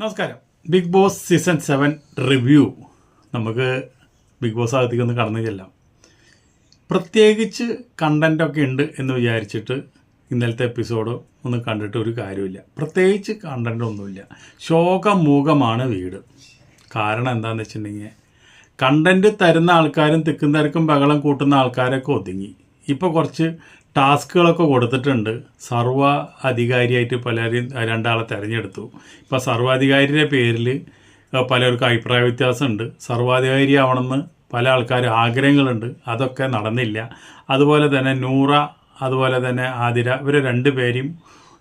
നമസ്കാരം. Big Boss season seven review. നമുക്ക് Big Boss അകത്തേക്ക് ഒന്ന് കടന്നു ചെല്ലാം. പ്രത്യേകിച്ച് കണ്ടന്റൊക്കെ ഉണ്ട് എന്ന് വിചാരിച്ചിട്ട് ഇന്നലത്തെ എപ്പിസോഡ് ഒന്നും കണ്ടിട്ട് ഒരു കാര്യമില്ല പ്രത്യേകിച്ച് കണ്ടന്റ് ഒന്നുമില്ല. ശോകമൂഖമാണ് വീട്. കാരണം എന്താണെന്ന് വെച്ചിട്ടുണ്ടെങ്കിൽ കണ്ടന്റ് തരുന്ന ആൾക്കാരും തിക്കും തിരക്കും ബഹളം കൂട്ടുന്ന ആൾക്കാരൊക്കെ ഒതുങ്ങി. ഇപ്പോൾ കുറച്ച് ടാസ്കുകളൊക്കെ കൊടുത്തിട്ടുണ്ട്. സർവ അധികാരിയായിട്ട് പലരും രണ്ടാളെ തിരഞ്ഞെടുത്തു. ഇപ്പോൾ സർവാധികാരിയുടെ പേരിൽ പലർക്കും അഭിപ്രായ വ്യത്യാസമുണ്ട്. സർവാധികാരി ആവണമെന്ന് പല ആൾക്കാരും ആഗ്രഹങ്ങളുണ്ട്. അതൊക്കെ നടന്നില്ല. അതുപോലെ തന്നെ നൂറ അതുപോലെ തന്നെ ആതിര ഇവരെ രണ്ട് പേരും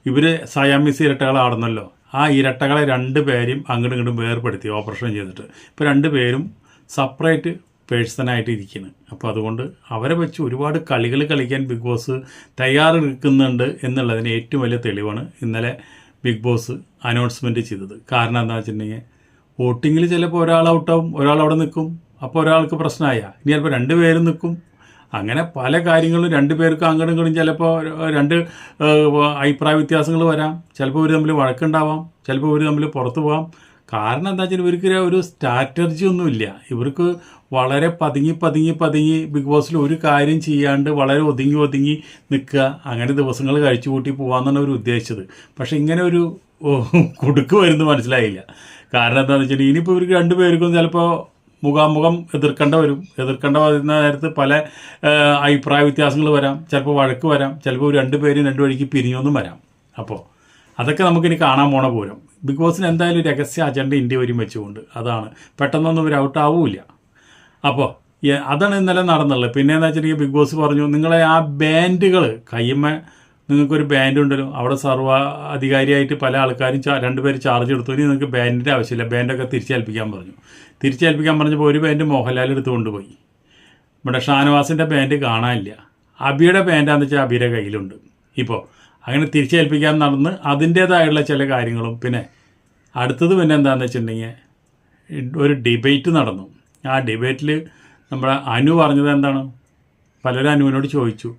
ഇവർ സയാമിസ് ഇരട്ടകളാണെന്നല്ലോ ആ ഇരട്ടകളെ രണ്ട് പേരും അങ്ങോട്ടും ഇങ്ങോട്ടും വേർപ്പെടുത്തി ഓപ്പറേഷൻ ചെയ്തിട്ട്. ഇപ്പോൾ രണ്ട് പേരും സെപ്പറേറ്റ് പേഴ്സണായിട്ട് ഇരിക്കുന്നത് അപ്പോൾ അതുകൊണ്ട് അവരെ വെച്ച് ഒരുപാട് കളികൾ കളിക്കാൻ ബിഗ് ബോസ് തയ്യാറെടുക്കുന്നുണ്ട് എന്നുള്ളതിന് ഏറ്റവും വലിയ തെളിവാണ് ഇന്നലെ ബിഗ് ബോസ് അനൗൺസ്മെന്റ് ചെയ്തത്. കാരണം എന്താണെന്ന് വെച്ചിട്ടുണ്ടെങ്കിൽ വോട്ടിങ്ങിൽ ചിലപ്പോൾ ഒരാൾ ഔട്ടാവും ഒരാൾ അവിടെ നിൽക്കും. അപ്പോൾ ഒരാൾക്ക് പ്രശ്നമായ. ഇനി ചിലപ്പോൾ രണ്ട് പേരും നിൽക്കും. അങ്ങനെ പല കാര്യങ്ങളും രണ്ട് പേർക്ക് അങ്ങടും ചിലപ്പോൾ രണ്ട് അഭിപ്രായ വ്യത്യാസങ്ങൾ വരാം. ചിലപ്പോൾ ഇവർ തമ്മിൽ വഴക്കുണ്ടാവാം. ചിലപ്പോൾ ഇവർ തമ്മിൽ പുറത്തു പോകാം കാരണം എന്താ വെച്ചാൽ ഇവർക്ക് ഒരു സ്ട്രാറ്റജി ഒന്നുമില്ല. ഇവർക്ക് വളരെ പതുങ്ങി പതുങ്ങി പതുങ്ങി ബിഗ് ബോസിൽ ഒരു കാര്യം ചെയ്യാണ്ട് വളരെ ഒതുങ്ങി ഒതുങ്ങി നിൽക്കുക. അങ്ങനെ ദിവസങ്ങൾ കഴിച്ചു കൂട്ടി പോകാമെന്നാണ് അവർ ഉദ്ദേശിച്ചത്. പക്ഷേ ഇങ്ങനെ ഒരു കുടുക്ക് വരുന്നത് മനസ്സിലായില്ല. കാരണം എന്താണെന്ന് വെച്ചാൽ ഇനിയിപ്പോൾ ഇവർക്ക് രണ്ട് പേർക്കും ചിലപ്പോൾ മുഖാമുഖം എതിർക്കേണ്ട വരും. എതിർക്കേണ്ട വരുന്ന നേരത്ത് പല അഭിപ്രായ വ്യത്യാസങ്ങൾ വരാം. ചിലപ്പോൾ വഴക്ക് വരാം. ചിലപ്പോൾ രണ്ടുപേരും രണ്ടു വഴിക്ക് പിരിഞ്ഞൊന്നും വരാം. അപ്പോൾ അതൊക്കെ നമുക്കിനി കാണാൻ പോണ പോലും ബിഗ് ബോസിന് എന്തായാലും രഹസ്യ അജണ്ട ഇന്ത്യ വരും വെച്ചുകൊണ്ട് അതാണ്. പെട്ടെന്നൊന്നും ഇവർ ഔട്ട് ആവൂല അപ്പോൾ അതാണ് ഇന്നലെ നടന്നുള്ളത്. പിന്നെ എന്താ വെച്ചിട്ടുണ്ടെങ്കിൽ ബിഗ് ബോസ് പറഞ്ഞു നിങ്ങളെ ആ ബാൻഡുകൾ കയ്യമ്മ നിങ്ങൾക്കൊരു ബാൻഡ് ഉണ്ടല്ലോ. അവിടെ സർവ അധികാരിയായിട്ട് പല ആൾക്കാരും രണ്ടുപേർ ചാർജ് എടുത്തു. ഇനി നിങ്ങൾക്ക് ബാൻഡിന്റെ ആവശ്യമില്ല. ബാൻഡൊക്കെ തിരിച്ചേൽപ്പിക്കാൻ പറഞ്ഞു. തിരിച്ചേൽപ്പിക്കാൻ പറഞ്ഞപ്പോൾ ഒരു ബാൻഡ് മോഹൻലാൽ എടുത്ത് കൊണ്ടുപോയി. നമ്മുടെ ഷാനവാസിന്റെ ബാൻഡ് കാണാനില്ല. അബിയുടെ ബാൻഡാന്ന് വെച്ചാൽ അബിയുടെ കയ്യിലുണ്ട്. ഇപ്പോൾ അങ്ങനെ തിരിച്ചേൽപ്പിക്കാൻ നടന്ന് അതിന്റേതായുള്ള ചില കാര്യങ്ങളും. പിന്നെ അടുത്തത് പിന്നെ എന്താണെന്ന് വെച്ചിട്ടുണ്ടെങ്കിൽ ഒരു ഡിബേറ്റ് നടന്നു. ആ ഡിബേറ്റിൽ നമ്മുടെ അനു പറഞ്ഞത് എന്താണ്? പലരും അനുവിനോട് ചോദിച്ചു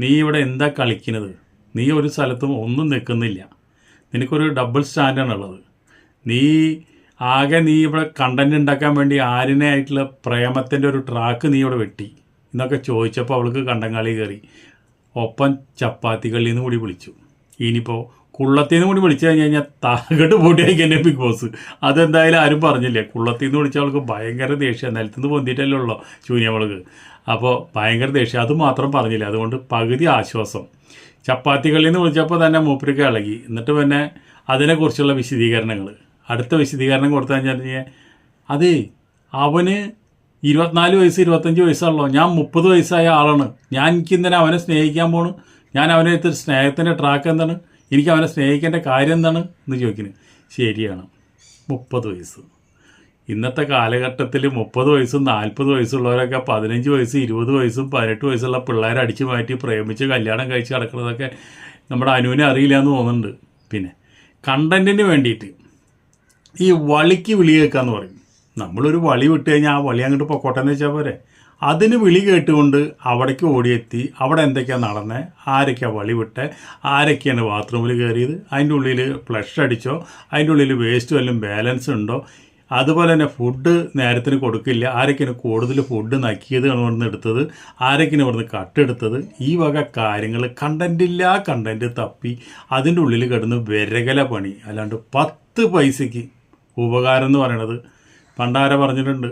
നീ ഇവിടെ എന്താ കളിക്കുന്നത്? നീ ഒരു സ്ഥലത്തും ഒന്നും നിൽക്കുന്നില്ല. നിനക്കൊരു ഡബിൾ സ്റ്റാൻഡാണ് ഉള്ളത്. നീ ആകെ നീ ഇവിടെ കണ്ടന്റ് ഉണ്ടാക്കാൻ വേണ്ടി ആരിനെ ആയിട്ടുള്ള പ്രേമത്തിന്റെ ഒരു ട്രാക്ക് നീ ഇവിടെ വെട്ടി. എന്നൊക്കെ ചോദിച്ചപ്പോൾ അവൾക്ക് കണ്ടങ്ങാളി കയറി. ഒപ്പം ചപ്പാത്തികളിൽ നിന്ന് കൂടി വിളിച്ചു. ഇനിയിപ്പോൾ കുള്ളത്തിൽ നിന്ന് കൂടി വിളിച്ചു കഴിഞ്ഞ് കഴിഞ്ഞാൽ താകട്ട് പൊടിയായി തന്നെ ബിഗ് ബോസ്. അതെന്തായാലും ആരും പറഞ്ഞില്ലേ? കുള്ളത്തിൽ നിന്ന് വിളിച്ച ആൾക്ക് ഭയങ്കര ദേഷ്യം. നിലത്തുനിന്ന് പൊന്തിയിട്ടല്ലേ ഉള്ളൂ ചൂനിയവൾക്ക് അപ്പോൾ ഭയങ്കര ദേഷ്യം. അത് മാത്രം പറഞ്ഞില്ല? അതുകൊണ്ട് പകുതി ആശ്വാസം. ചപ്പാത്തികളിൽ നിന്ന് വിളിച്ചപ്പോൾ തന്നെ മൂപ്പരിക്ക് ഇളകി. എന്നിട്ട് പിന്നെ അതിനെക്കുറിച്ചുള്ള വിശദീകരണങ്ങൾ അടുത്ത വിശദീകരണം കൊടുത്തു കഴിഞ്ഞാൽ അതേ അവന് ഇരുപത്തിനാല് വയസ്സ് ഇരുപത്തഞ്ച് വയസ്സുള്ളൂ ഞാൻ മുപ്പത് വയസ്സായ ആളാണ്. ഞാൻ എനിക്ക് ഇന്നലെ അവനെ സ്നേഹിക്കാൻ പോണു. ഞാൻ അവനെ ഇത്തിരി സ്നേഹത്തിന്റെ ട്രാക്ക് എന്താണ്? എനിക്ക് അവനെ സ്നേഹിക്കേണ്ട കാര്യം എന്താണ് എന്ന് ചോദിക്കുന്നത് ശരിയാണ്. മുപ്പത് വയസ്സ്. ഇന്നത്തെ കാലഘട്ടത്തിൽ മുപ്പത് വയസ്സും നാൽപ്പത് വയസ്സുള്ളവരൊക്കെ പതിനഞ്ച് വയസ്സ് ഇരുപത് വയസ്സും പതിനെട്ട് വയസ്സുള്ള പിള്ളേരെ അടിച്ചു മാറ്റി പ്രേമിച്ച് കല്യാണം കഴിച്ച് നടക്കുന്നതൊക്കെ നമ്മുടെ അനുവിനെ അറിയില്ല എന്ന് തോന്നുന്നുണ്ട്. പിന്നെ കണ്ടന്റിന് വേണ്ടിയിട്ട് ഈ വളിക്ക് വിളി കേൾക്കാന്ന് പറയും. നമ്മളൊരു വളി വിട്ട് കഴിഞ്ഞാൽ ആ വളി അങ്ങോട്ട് പൊക്കോട്ടെ എന്ന് വെച്ചാൽ പോരെ. അതിന് വിളി കേട്ടുകൊണ്ട് അവിടേക്ക് ഓടിയെത്തി. അവിടെ എന്തൊക്കെയാണ് നടന്നത് ആരൊക്കെയാണ് വളി വിട്ടെ? ആരൊക്കെയാണ് ബാത്റൂമിൽ കയറിയത് അതിന്റെ ഉള്ളിൽ ഫ്ലഷ് അടിച്ചോ? അതിന്റെ ഉള്ളിൽ വേസ്റ്റ് വല്ലതും ബാലൻസ് ഉണ്ടോ? അതുപോലെ തന്നെ ഫുഡ് നേരത്തിന് കൊടുക്കില്ല. ആരൊക്കെയാണ് കൂടുതൽ ഫുഡ് നക്കിയത് ഇവിടുന്ന് എടുത്തത്? ആരൊക്കെയാണ് ഇവിടുന്ന് കട്ടെടുത്തത് ഈ വക കാര്യങ്ങൾ കണ്ടന്റില്ല കണ്ടന്റ് തപ്പി. അതിന്റെ ഉള്ളിൽ കിടന്ന് വിരകല പണി. അല്ലാണ്ട് പത്ത് പൈസയ്ക്ക് ഉപകാരം എന്ന് പറയണത് പണ്ടാര പറഞ്ഞിട്ടുണ്ട്.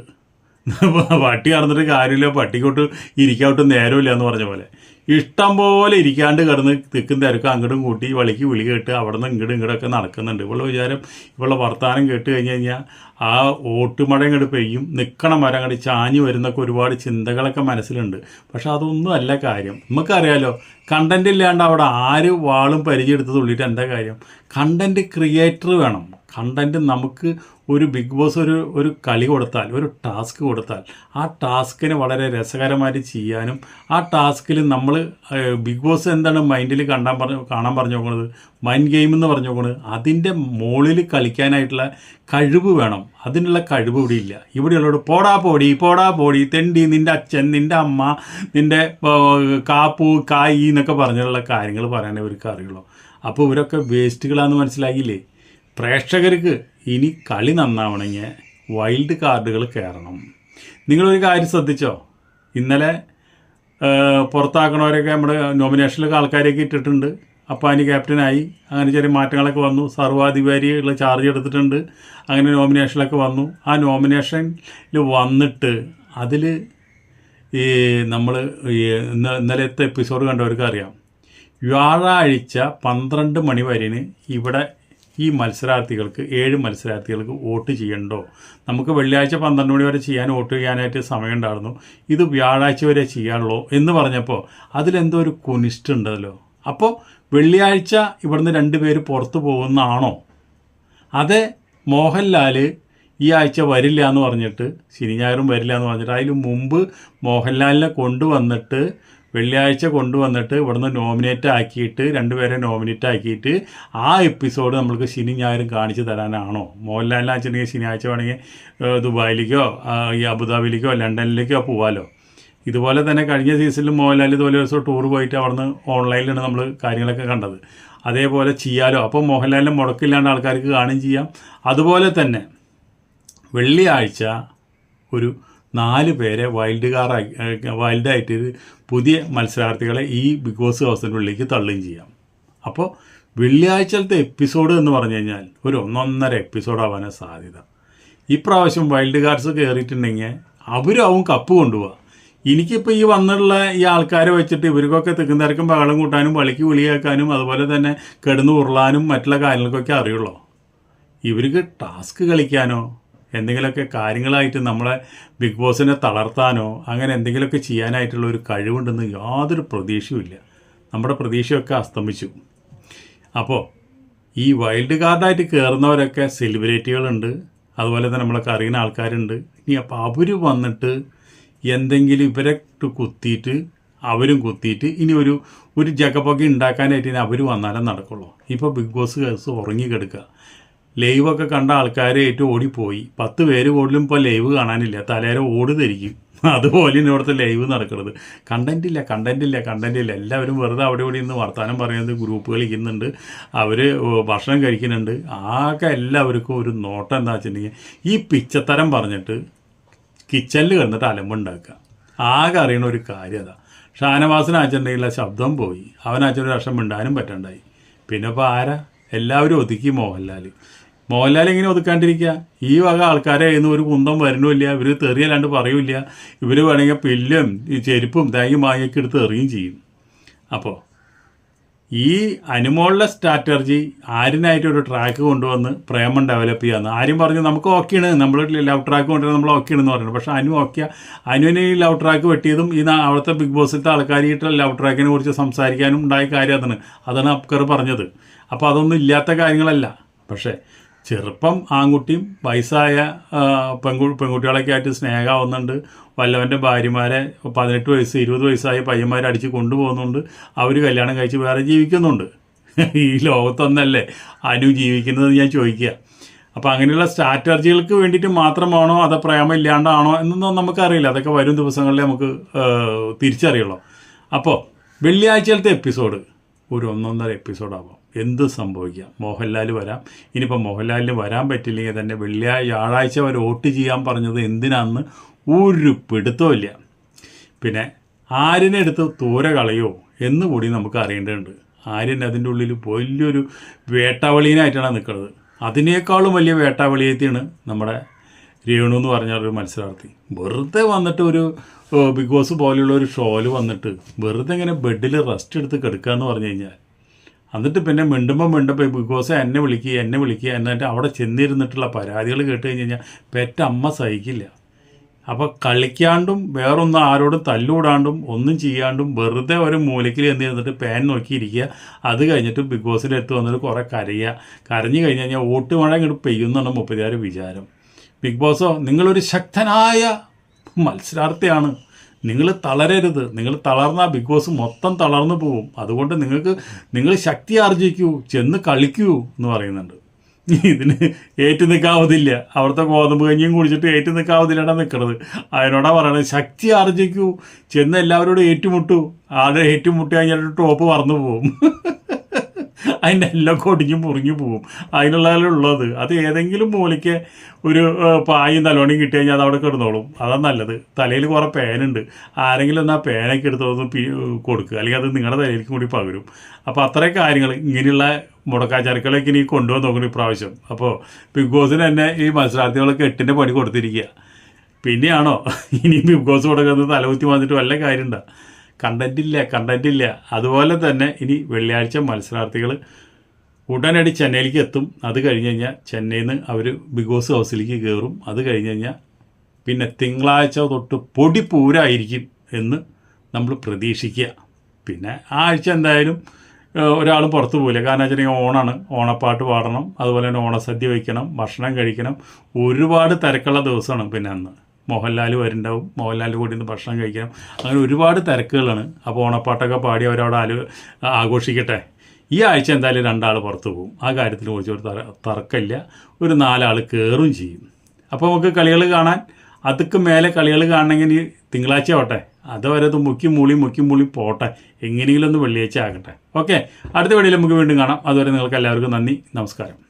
പട്ടി കടന്നിട്ട് കാര്യമില്ല പട്ടിക്കോട്ട് ഇരിക്കാവട്ട് നേരമില്ല എന്ന് പറഞ്ഞ പോലെ. ഇഷ്ടം പോലെ ഇരിക്കാണ്ട് കിടന്ന് തിക്കും തിരക്കും. അങ്ങോട്ടും കൂട്ടി വളിക്ക് വിളി കേട്ട് അവിടെ നിന്ന് ഇങ്ങോട്ടും ഇങ്ങോട്ടൊക്കെ നടക്കുന്നുണ്ട്. ഇവളുടെ വിചാരം ഇവളുടെ വർത്തമാനം കേട്ട് കഴിഞ്ഞ് കഴിഞ്ഞാൽ ആ ഓട്ടുമഴ ഇങ്ങോട്ട് പെയ്യും. നിൽക്കണ മരം അങ്ങോട്ട് ചാഞ്ഞു വരുന്നൊക്കെ ഒരുപാട് ചിന്തകളൊക്കെ മനസ്സിലുണ്ട്. പക്ഷെ അതൊന്നും അല്ല കാര്യം. നമുക്കറിയാലോ കണ്ടന്റ് ഇല്ലാണ്ട് അവിടെ ആര് വാളും പരിചയമെടുത്ത് തുള്ളിയിട്ട് എന്താ കാര്യം? കണ്ടന്റ് ക്രിയേറ്റർ വേണം. കണ്ടന്റ് നമുക്ക് ഒരു ബിഗ് ബോസ് ഒരു ഒരു കളി കൊടുത്താൽ ഒരു ടാസ്ക് കൊടുത്താൽ ആ ടാസ്കിനെ വളരെ രസകരമായിട്ട് ചെയ്യാനും ആ ടാസ്കിൽ നമ്മൾ ബിഗ് ബോസ് എന്താണ് മൈൻഡിൽ കണ്ടാൻ പറഞ്ഞ കാണാൻ പറഞ്ഞു നോക്കുന്നത് മൈൻഡ് ഗെയിം എന്ന് പറഞ്ഞു നോക്കുന്നത് അതിന്റെ മുകളിൽ കളിക്കാനായിട്ടുള്ള കഴിവ് വേണം. അതിനുള്ള കഴിവ് ഇവിടെ ഇല്ല. ഇവിടെയുള്ളവർ പോടാ പോടി പോടാ പോടി തെണ്ടി നിന്റെ അച്ഛൻ നിന്റെ അമ്മ നിന്റെ കാപ്പു കായി എന്നൊക്കെ പറഞ്ഞുള്ള കാര്യങ്ങൾ പറയാനേ ഇവർക്ക് അറിയുള്ളൂ. അപ്പോൾ ഇവരൊക്കെ വേസ്റ്റുകളാണെന്ന് മനസ്സിലായില്ലേ? പ്രേക്ഷകർക്ക് ഇനി കളി നന്നാവണമെങ്കിൽ വൈൽഡ് കാർഡുകൾ കയറണം നിങ്ങളൊരു കാര്യം ശ്രദ്ധിച്ചോ? ഇന്നലെ ആ, പുറത്താക്കണവരൊക്കെ നമ്മുടെ നോമിനേഷനിലൊക്കെ ആൾക്കാരെയൊക്കെ ഇട്ടിട്ടുണ്ട്. അപ്പാനി ക്യാപ്റ്റനായി അങ്ങനെ ചെറിയ മാറ്റങ്ങളൊക്കെ വന്നു. സർവാധികാരിയുള്ള ചാർജ് എടുത്തിട്ടുണ്ട്. അങ്ങനെ നോമിനേഷനിലൊക്കെ വന്നു. ആ നോമിനേഷനിൽ വന്നിട്ട് അതിൽ ഈ നമ്മൾ ഇന്നലത്തെ എപ്പിസോഡ് കണ്ടവർക്ക് അറിയാം വ്യാഴാഴ്ച പന്ത്രണ്ട് മണി വരെയാണ് ഇവിടെ ഈ മത്സരാർത്ഥികൾക്ക് ഏഴ് മത്സരാർത്ഥികൾക്ക് വോട്ട് ചെയ്യണ്ടോ? നമുക്ക് വെള്ളിയാഴ്ച പന്ത്രണ്ട് മണി വരെ ചെയ്യാൻ വോട്ട് ചെയ്യാനായിട്ട് സമയമുണ്ടായിരുന്നു. ഇത് വ്യാഴാഴ്ച വരെ ചെയ്യാനുള്ളൂ എന്ന് പറഞ്ഞപ്പോൾ അതിലെന്തോ ഒരു കുനിഷ്ടുണ്ടല്ലോ അപ്പോൾ വെള്ളിയാഴ്ച ഇവിടുന്ന് രണ്ട് പേര് പുറത്തു പോകുന്നതാണോ? അതെ മോഹൻലാൽ ഈ ആഴ്ച വരില്ല എന്ന് പറഞ്ഞിട്ട് ശനി ഞായറും വരില്ല എന്ന് പറഞ്ഞിട്ട് അതിന് മുമ്പ് മോഹൻലാലിനെ കൊണ്ടുവന്നിട്ട് വെള്ളിയാഴ്ച കൊണ്ടുവന്നിട്ട് ഇവിടുന്ന് നോമിനേറ്റ് ആക്കിയിട്ട് രണ്ടുപേരെ നോമിനേറ്റ് ആക്കിയിട്ട് ആ എപ്പിസോഡ് നമ്മൾക്ക് ശനി ഞായറും കാണിച്ചു തരാനാണോ? മോഹൻലാലിനെ വെച്ചിട്ടുണ്ടെങ്കിൽ ശനിയാഴ്ച വേണമെങ്കിൽ ദുബായിലേക്കോ ഈ അബുദാബിയിലേക്കോ ലണ്ടനിലേക്കോ പോവാലോ. ഇതുപോലെ തന്നെ കഴിഞ്ഞ സീസണിൽ മോഹൻലാൽ ഇതുപോലെ ദിവസം ടൂർ പോയിട്ട് അവിടുന്ന് ഓൺലൈനിലാണ് നമ്മൾ കാര്യങ്ങളൊക്കെ കണ്ടത്. അതേപോലെ ചെയ്യാലോ. അപ്പോൾ മോഹൻലാലിനെ മുടക്കില്ലാണ്ട് ആൾക്കാർക്ക് കാണുകയും ചെയ്യാം. അതുപോലെ തന്നെ വെള്ളിയാഴ്ച ഒരു നാല് പേരെ വൈൽഡ് കാറായി വൈൽഡായിട്ട് പുതിയ മത്സരാർത്ഥികളെ ഈ ബിഗ് ബോസ് ഹൗസിന്റെ ഉള്ളിലേക്ക് തള്ളുകയും ചെയ്യാം. അപ്പോൾ വെള്ളിയാഴ്ചത്തെ എപ്പിസോഡ് എന്ന് പറഞ്ഞു കഴിഞ്ഞാൽ ഒരു ഒന്നൊന്നര എപ്പിസോഡ് ആവാനാണ് സാധ്യത. ഇപ്രാവശ്യം വൈൽഡ് കാർഡ്സ് കയറിയിട്ടുണ്ടെങ്കിൽ അവരാവും കപ്പ് കൊണ്ടുപോവുക എനിക്കിപ്പോൾ ഈ വന്നുള്ള ഈ ആൾക്കാരെ വെച്ചിട്ട് ഇവർക്കൊക്കെ തിക്കുന്നിരക്കും ബഹളം കൂട്ടാനും വളിക്ക് വിളിയാക്കാനും അതുപോലെ തന്നെ കിടന്നു ഉരുളാനും മറ്റുള്ള കാര്യങ്ങൾക്കൊക്കെ അറിയുള്ളൂ? ഇവർക്ക് ടാസ്ക് കളിക്കാനോ എന്തെങ്കിലുമൊക്കെ കാര്യങ്ങളായിട്ട് നമ്മളെ ബിഗ് ബോസിനെ തളർത്താനോ അങ്ങനെ എന്തെങ്കിലുമൊക്കെ ചെയ്യാനായിട്ടുള്ള ഒരു കഴിവുണ്ടെന്ന് യാതൊരു പ്രതീക്ഷയുമില്ല നമ്മുടെ പ്രതീക്ഷയൊക്കെ അസ്തമിച്ചു. അപ്പോൾ ഈ വൈൽഡ് കാർഡായിട്ട് കയറുന്നവരൊക്കെ സെലിബ്രിറ്റികളുണ്ട്. അതുപോലെ തന്നെ നമ്മളൊക്കെ അറിയുന്ന ആൾക്കാരുണ്ട്. ഇനി അപ്പോൾ അവർ വന്നിട്ട് എന്തെങ്കിലും ഇവരെ കുത്തിയിട്ട് അവരും കുത്തിയിട്ട് ഇനി ഒരു ഒരു ജഗപ്പൊക്കെ ഉണ്ടാക്കാനായിട്ട് ഇനി അവർ വന്നാലേ നടക്കുള്ളൂ. ഇപ്പോൾ ബിഗ് ബോസ് കേസ് ഉറങ്ങിക്കിടക്കുക. ലൈവൊക്കെ കണ്ട ആൾക്കാരെ ഏറ്റവും ഓടിപ്പോയി. പത്ത് പേര് കൂടുതലും ഇപ്പോൾ ലൈവ് കാണാനില്ല. തലേരെ ഓട് ധരിക്കും അതുപോലെയാണ് ഇവിടുത്തെ ലൈവ് നടക്കുന്നത് ഇല്ല കണ്ടന്റ് ഇല്ല എല്ലാവരും വെറുതെ അവിടെ ഇവിടെ നിന്ന് വർത്തമാനം പറയുന്നത് ഗ്രൂപ്പ് കളിക്കുന്നുണ്ട് അവർ ഭക്ഷണം കഴിക്കുന്നുണ്ട്. ആകെ എല്ലാവർക്കും ഒരു നോട്ടം എന്താ വെച്ചിട്ടുണ്ടെങ്കിൽ ഈ പിച്ചത്തരം പറഞ്ഞിട്ട് കിച്ചണിൽ കിടന്നിട്ട് അലമ്പുണ്ടാക്കുക ആകെ അറിയണ ഒരു കാര്യം അതാ. ഷാനവാസിന് അച്ഛന്റെ ശബ്ദം പോയി. അച്ഛനൊരു വർഷം മിണ്ടാനും പറ്റണ്ടായി. പിന്നെ ഇപ്പോൾ ആരാ? എല്ലാവരും ഒതുക്കി മോഹൻലാൽ മോഹൻലാൽ ഇങ്ങനെ ഒതുക്കാണ്ടിരിക്കുക. ഈ വക ആൾക്കാരെ ഇന്ന് ഒരു കുന്തം വരണമില്ല ഇവർ തെറിയല്ലാണ്ട് പറയൂല ഇവർ വേണമെങ്കിൽ പില്ലും ഈ ചെരുപ്പും തേങ്ങയും മാങ്ങയൊക്കെ എടുത്ത് എറിയും ചെയ്യും. അപ്പോൾ ഈ അനുമോളിലെ സ്ട്രാറ്റർജി ആരിനായിട്ട് ഒരു ട്രാക്ക് കൊണ്ടുവന്ന് പ്രേമം ഡെവലപ്പ് ചെയ്യാന്ന്. ആരും പറഞ്ഞു നമുക്ക് ഓക്കെയാണ് നമ്മൾ ലവ് ട്രാക്ക് കൊണ്ടുവരുന്നത് നമ്മൾ ഓക്കെയാണെന്ന് പറയുന്നത് പക്ഷേ അനു ഓക്കെ അനുവിനെ ഈ ലവ് ട്രാക്ക് വെട്ടിയതും ഈ അവിടുത്തെ ബിഗ് ബോസിലത്തെ ആൾക്കാരായിട്ട് ലവ് ട്രാക്കിനെ കുറിച്ച് സംസാരിക്കാനും ഉണ്ടായ കാര്യം അതാണ് അതാണ് അപ്കർ പറഞ്ഞത്. അപ്പോൾ അതൊന്നും ഇല്ലാത്ത കാര്യങ്ങളല്ല. പക്ഷേ ചെറുപ്പം ആൺകുട്ടിയും വയസ്സായ പെൺകു പെൺകുട്ടികളൊക്കെ ആയിട്ട് സ്നേഹമാവുന്നുണ്ട് വല്ലവന്റെ ഭാര്യമാരെ പതിനെട്ട് വയസ്സ് ഇരുപത് വയസ്സായ പയ്യന്മാരെ അടിച്ച് കൊണ്ടുപോകുന്നുണ്ട്. അവർ കല്യാണം കഴിച്ച് വേറെ ജീവിക്കുന്നുണ്ട്. ഈ ലോകത്തൊന്നല്ലേ അനു ജീവിക്കുന്നത് ഞാൻ ചോദിക്കുക. അപ്പോൾ അങ്ങനെയുള്ള സ്ട്രാറ്റജികൾക്ക് വേണ്ടിയിട്ട് മാത്രമാണോ അതോ പ്രേമം ഇല്ലാണ്ടാണോ എന്നൊന്നും നമുക്കറിയില്ല. അതൊക്കെ വരും ദിവസങ്ങളിൽ നമുക്ക് തിരിച്ചറിയുള്ളൂ. അപ്പോൾ വെള്ളിയാഴ്ചയിലത്തെ എപ്പിസോഡ് ഒരു ഒന്നൊന്നര എപ്പിസോഡാവാം. എന്ത് സംഭവിക്കാം? മോഹൻലാൽ വരാം. ഇനിയിപ്പോൾ മോഹൻലാലിന് വരാൻ പറ്റില്ലെങ്കിൽ തന്നെ വെള്ളിയാഴ്ച വരെ വോട്ട് ചെയ്യാൻ പറഞ്ഞത് എന്തിനാന്ന് ഒരു പിടുത്തമില്ല പിന്നെ ആര്യനെ എടുത്ത് തൂര കളയോ എന്ന് കൂടി നമുക്ക് അറിയേണ്ടതുണ്ട്. ആര്യൻ അതിന്റെ ഉള്ളിൽ വലിയൊരു വേട്ടാവളീനായിട്ടാണ് നിൽക്കുന്നത്. അതിനേക്കാളും വലിയ വേട്ടാവളിയെത്തിയാണ് നമ്മുടെ രേണു എന്ന് പറഞ്ഞ ഒരു മത്സരാർത്ഥി. വെറുതെ വന്നിട്ട് ഒരു ബിഗ് ബോസ് പോലെയുള്ള ഒരു ഷോയിൽ വന്നിട്ട് വെറുതെ ഇങ്ങനെ ബെഡിൽ റെസ്റ്റ് എടുത്ത് കിടക്കുക എന്ന് പറഞ്ഞു കഴിഞ്ഞാൽ എന്നിട്ട് പിന്നെ മിണ്ടുമ്പോൾ മിണ്ടുമ്പോൾ ബിഗ് ബോസ് എന്നെ വിളിക്കുക എന്നെ വിളിക്കുക എന്നിട്ട് അവിടെ ചെന്നിരുന്നിട്ടുള്ള പരാതികൾ കേട്ട് കഴിഞ്ഞ് കഴിഞ്ഞാൽ പെറ്റ അമ്മ സഹിക്കില്ല. അപ്പോൾ കളിക്കാണ്ടും വേറൊന്നും ആരോടും തല്ലൂടാണ്ടും ഒന്നും ചെയ്യാണ്ടും വെറുതെ ഒരു മൂലയ്ക്കിൽ എന്ന് ഇരുന്നിട്ട് പാൻ നോക്കിയിരിക്കുക. അത് കഴിഞ്ഞിട്ട് ബിഗ് ബോസിന്റെ അടുത്ത് വന്നിട്ട് കുറേ കരയുക. കരഞ്ഞു കഴിഞ്ഞ് കഴിഞ്ഞാൽ ഓട്ട് മഴ ഇങ്ങോട്ട് പെയ്യുന്നാണ് മുപ്പത്തിയാറ് വിചാരം. ബിഗ് ബോസോ നിങ്ങളൊരു ശക്തനായ മത്സരാർത്ഥിയാണ്. നിങ്ങൾ തളരരുത്. നിങ്ങൾ തളർന്നാൽ ബിഗ് ബോസ് മൊത്തം തളർന്നു പോകും. അതുകൊണ്ട് നിങ്ങൾക്ക് നിങ്ങൾ ശക്തി ആർജിക്കൂ ചെന്ന് കളിക്കൂ എന്ന് പറയുന്നുണ്ട്. ഇതിന് ഏറ്റു നിൽക്കാവതില്ല അവിടുത്തെ ഗോതമ്പ് കഞ്ഞിയും കുടിച്ചിട്ട് ഏറ്റു നിൽക്കാവതില്ലടാ നിൽക്കുന്നത് അതിനോടാ പറയണത് ശക്തി ആർജിക്കൂ ചെന്ന് എല്ലാവരോടും ഏറ്റുമുട്ടു. ആടെ ഏറ്റുമുട്ടി കഴിഞ്ഞാൽ ടോപ്പ് പറന്നു പോവും അതിന്റെ എല്ലാം കൊടിഞ്ഞു മുറിഞ്ഞു പോവും. അതിനുള്ളതിലുള്ളത് അത് ഏതെങ്കിലും മൂലയ്ക്ക് ഒരു പായും തലോണിയും കിട്ടി കഴിഞ്ഞാൽ അത് അവിടെ കിടന്നോളും. അതാണ് നല്ലത്. തലയിൽ കുറേ പേനുണ്ട്. ആരെങ്കിലും ഒന്ന് ആ പേനൊക്കെ എടുത്തോന്ന് കൊടുക്കുക. അല്ലെങ്കിൽ അത് നിങ്ങളുടെ തലയിലേക്ക് കൂടി പകരും. അപ്പോൾ അത്രയും കാര്യങ്ങൾ ഇങ്ങനെയുള്ള മുടക്കാച്ചരക്കളൊക്കെ ഇനി കൊണ്ടുവന്ന് നോക്കണം ഇപ്രാവശ്യം. അപ്പോൾ ബിഗ് ബോസിന് തന്നെ ഈ മത്സരാർത്ഥികളൊക്കെ എട്ടിന്റെ പണി കൊടുത്തിരിക്കുക. പിന്നെയാണോ? ഇനി ബിഗ് ബോസ് കൊടുക്കുന്നത് തലകുത്തി വന്നിട്ട് വല്ല കാര്യമുണ്ടോ? കണ്ടന്റ് ഇല്ല കണ്ടന്റ് ഇല്ല അതുപോലെ തന്നെ ഇനി വെള്ളിയാഴ്ച മത്സരാർത്ഥികൾ ഉടനടി ചെന്നൈയിലേക്ക് എത്തും. അത് കഴിഞ്ഞ് കഴിഞ്ഞാൽ ചെന്നൈയിൽ നിന്ന് അവർ ബിഗ് ബോസ് ഹൗസിലേക്ക് കയറും അത് കഴിഞ്ഞ് കഴിഞ്ഞാൽ പിന്നെ തിങ്കളാഴ്ച തൊട്ട് പൊടി പൂരായിരിക്കും എന്ന് നമ്മൾ പ്രതീക്ഷിക്കുക. പിന്നെ ആ ആഴ്ച എന്തായാലും ഒരാളും പുറത്തു പോകില്ല കാരണം വെച്ചിട്ടുണ്ടെങ്കിൽ ഓണാണ്. ഓണപ്പാട്ട് പാടണം. അതുപോലെ തന്നെ ഓണസദ്യ വയ്ക്കണം. ഭക്ഷണം കഴിക്കണം. ഒരുപാട് തിരക്കുള്ള ദിവസമാണ് പിന്നെ അന്ന്. മോഹൻലാൽ വരുന്നുണ്ടാവും. മോഹൻലാൽ കൂടി നിന്ന് ഭക്ഷണം കഴിക്കണം. അങ്ങനെ ഒരുപാട് തിരക്കുകളാണ്. അപ്പോൾ ഓണപ്പാട്ടൊക്കെ പാടി അവരവിടെ ആലോ ആഘോഷിക്കട്ടെ. ഈ ആഴ്ച എന്തായാലും രണ്ടാൾ പുറത്തു പോകും. ആ കാര്യത്തിൽ കുറിച്ച് ഒരു തർക്കമില്ല. ഒരു നാലാൾ കയറും ചെയ്യും. അപ്പോൾ നമുക്ക് കളികൾ കാണാൻ അതൊക്കെ മേലെ കളികൾ കാണണമെങ്കിൽ തിങ്കളാഴ്ച ആവട്ടെ. അതുവരെ അത് മുക്കി മൂളി മുക്കി മൂളി പോട്ടെ. എങ്ങനെയെങ്കിലും ഒന്ന് വെള്ളിയാഴ്ച ആകട്ടെ. ഓക്കെ. അടുത്ത വീഡിയോയിൽ നമുക്ക് വീണ്ടും കാണാം. അതുവരെ നിങ്ങൾക്ക് എല്ലാവർക്കും നന്ദി. നമസ്കാരം.